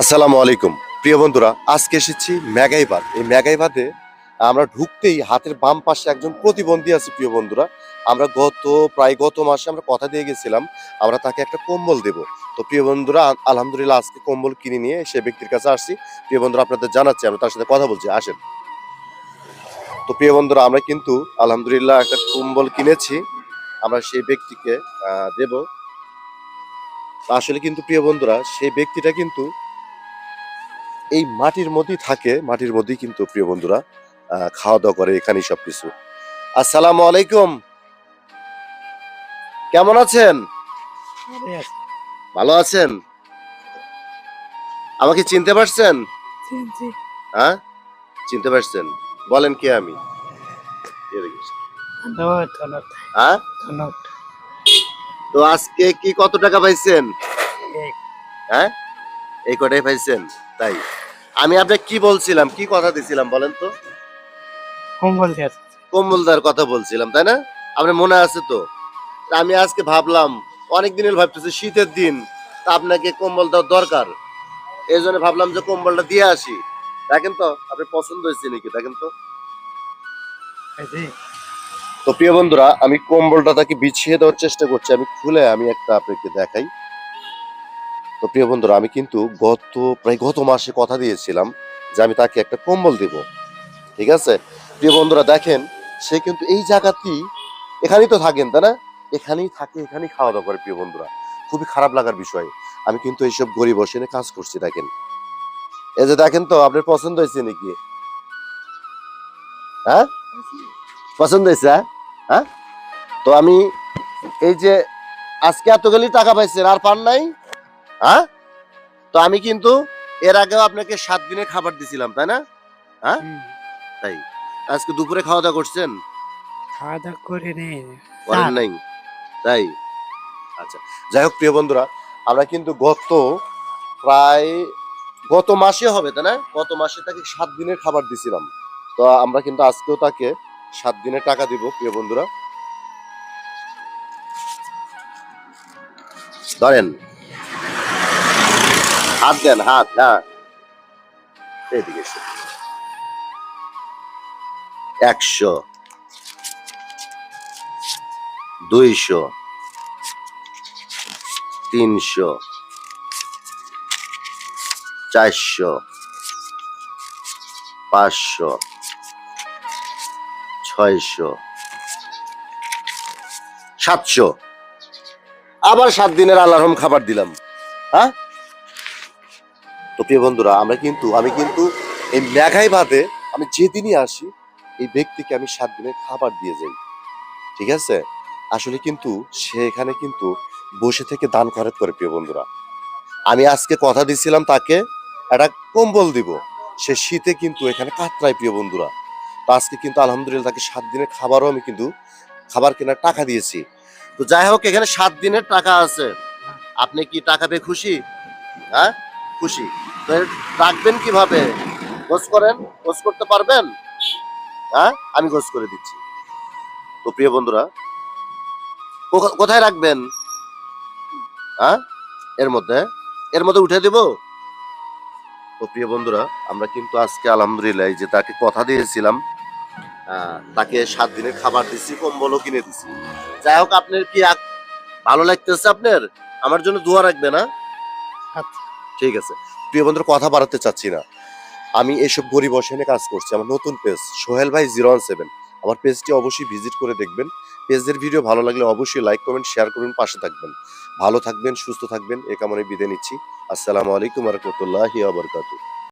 আসসালামু আলাইকুম। প্রিয় বন্ধুরা, আজকে এসেছি মেগাইবাদ এই মেগাইবাদে আমরা ঢুকতেই হাতের বাম পাশে একজন প্রতিবন্ধী আছে, প্রিয় বন্ধুরা। আমরা গত, প্রায় গত মাসে আমরা কথা দিয়ে গেছিলাম, আমরা তাকে একটা কম্বল দেব। তো প্রিয় বন্ধুরা আলহামদুলিল্লাহ আজকে কম্বল কিনে নিয়ে সে ব্যক্তির কাছে আসছি। প্রিয় বন্ধুরা, আপনাদের জানাচ্ছি আমরা তার সাথে কথা বলছি, আসেন। তো প্রিয় বন্ধুরা, আমরা কিন্তু আলহামদুলিল্লাহ একটা কম্বল কিনেছি, আমরা সেই ব্যক্তিকে দেব। আসলে কিন্তু প্রিয় বন্ধুরা, সেই ব্যক্তিটা কিন্তু এই মাটির মধ্যেই থাকে মাটির মধ্যেই কিন্তু প্রিয় বন্ধুরা খাওয়া দাওয়া করে এখানেই সবকিছু। আসসালামু আলাইকুম। কেমন আছেন? ভালো আছেন? আমাকে চিনতে পারছেন? হ্যাঁ? চিনতে পারছেন? বলেন কে আমি? হ্যাঁ? তো আজকে কি কত টাকা পাইছেন? হ্যাঁ? এই কটাই পাইছেন? তাই। আমি আপনাকে কি বলছিলাম? কি কথা দিছিলাম বলেন তো? কম্বল কম্বলদার কথা বলছিলাম তাই না? আপনার মনে আছে তো? আমি আজকে ভাবলাম অনেক দিনের ভাবতেছি শীতের দিন তা আপনাকে কম্বল দেওয়ার দরকার। এই জন্য ভাবলাম যে কম্বলটা দিয়ে আসি। দেখেন তো আপনার পছন্দ হয়েছে নাকি দেখেন তো তো প্রিয় বন্ধুরা আমি কম্বলটা তাকে বিছিয়ে দেওয়ার চেষ্টা করছি। আমি খুলে আমি একটা আপনাকে দেখাই। তো প্রিয় বন্ধুরা, আমি কিন্তু গত প্রায় গত মাসে কথা দিয়েছিলাম যে আমি তাকে একটা কম্বল দেব। ঠিক আছে? প্রিয় বন্ধুরা, দেখেন, সে কিন্তু এই জায়গাতেই এখানেই তো থাকেন, তাই না? এখানেই থাকে, এখানেই খাওয়া দাওয়া করে, প্রিয় বন্ধুরা। খুবই খারাপ লাগার বিষয়। আমি কিন্তু এইসব গরিব বসে এনে কাজ করছি, দেখেন। এই যে দেখেন তো, আপনার পছন্দ হয়েছে নাকি? হ্যাঁ? পছন্দ হয়েছে হ্যাঁ? হ্যাঁ? তো আমি এই যে আজকে এতগুলি টাকা পাইছেন, আর পান নাই? হ্যাঁ? তো আমি কিন্তু এর আগেও আপনাকে সাত দিনের খাবার দিছিলাম তাই না? হুম। তাই। আজকে দুপুরে খাওয়া দাওয়া করছেন? খাওয়া দাওয়া করে নেই করেন নাই। তাই? আচ্ছা যাই হোক প্রিয় বন্ধুরা আমরা কিন্তু গত প্রায় গত মাসে হবে তাই না? গত মাসে তাকে সাত দিনের খাবার দিছিলাম। তো আমরা কিন্তু আজকেও তাকে সাত দিনের টাকা দিব প্রিয় বন্ধুরা। ধরেন হাত দেন, হাত হ্যাঁ। এদিকে একশো, দুইশো, তিনশো, চারশো, পাঁচশো, ছয়শো, সাতশো। আবার সাত দিনের আলারম খাবার দিলাম হ্যাঁ? তো প্রিয় বন্ধুরা, আমরা কিন্তু আমি কিন্তু এই মেঘাই বাদে আমি যেদিনই আসি, এই ব্যক্তিকে আমি সাত দিনের খাবার দিয়ে যাই। ঠিক আছে? আসলে কিন্তু সে এখানে কিন্তু বসে থেকে দান খরচ করে, প্রিয় বন্ধুরা। আমি আজকে কথা দিছিলাম তাকে, একটা কম্বল দিব। সে শীতে কিন্তু এখানে কাতরায়, প্রিয় বন্ধুরা। তো আজকে কিন্তু আলহামদুলিল্লাহ তাকে সাত দিনের খাবারও আমি কিন্তু খাবার কেনার টাকা দিয়েছি। তো যাই হোক, এখানে সাত দিনের টাকা আছে। আপনি কি টাকা পেয়ে খুশি? হ্যাঁ? খুশি। তো রাখবেন কীভাবে? গোস করেন? গোস করতে পারবেন? হ্যাঁ? আমি গোস করে দিচ্ছি। তো প্রিয় বন্ধুরা কোথায় রাখবেন? হ্যাঁ? এর মধ্যে? এর মধ্যে উঠে দেব? তো প্রিয় বন্ধুরা, আমরা কিন্তু আজকে আলহামদুলিল্লাহ যে তাকে কথা দিয়েছিলাম তাকে সাত দিনের খাবার দিছি, কম্বলও কিনে দিছি। যাই হোক, আপনার কি ভালো লাগতেছে আপনার? আমার জন্য দোয়া রাখবে না আচ্ছা। ঠিক আছে। প্রিয় বন্ধুরা, কথা বাড়াতে চাচ্ছি না। আমি এসব গরিব অসহায় কাজ করছি। আমার নতুন পেজ সোহেল ভাই জিরো ওয়ান সেভেন আমার পেজটি অবশ্যই ভিজিট করে দেখবেন। পেজের ভিডিও ভালো লাগলে অবশ্যই লাইক কমেন্ট শেয়ার করুন, পাশে থাকবেন। ভালো থাকবেন, সুস্থ থাকবেন, এ কামনে বিদায় নিচ্ছি। আসসালামু আলাইকুম রহমতুল্লাহ আবরকাতু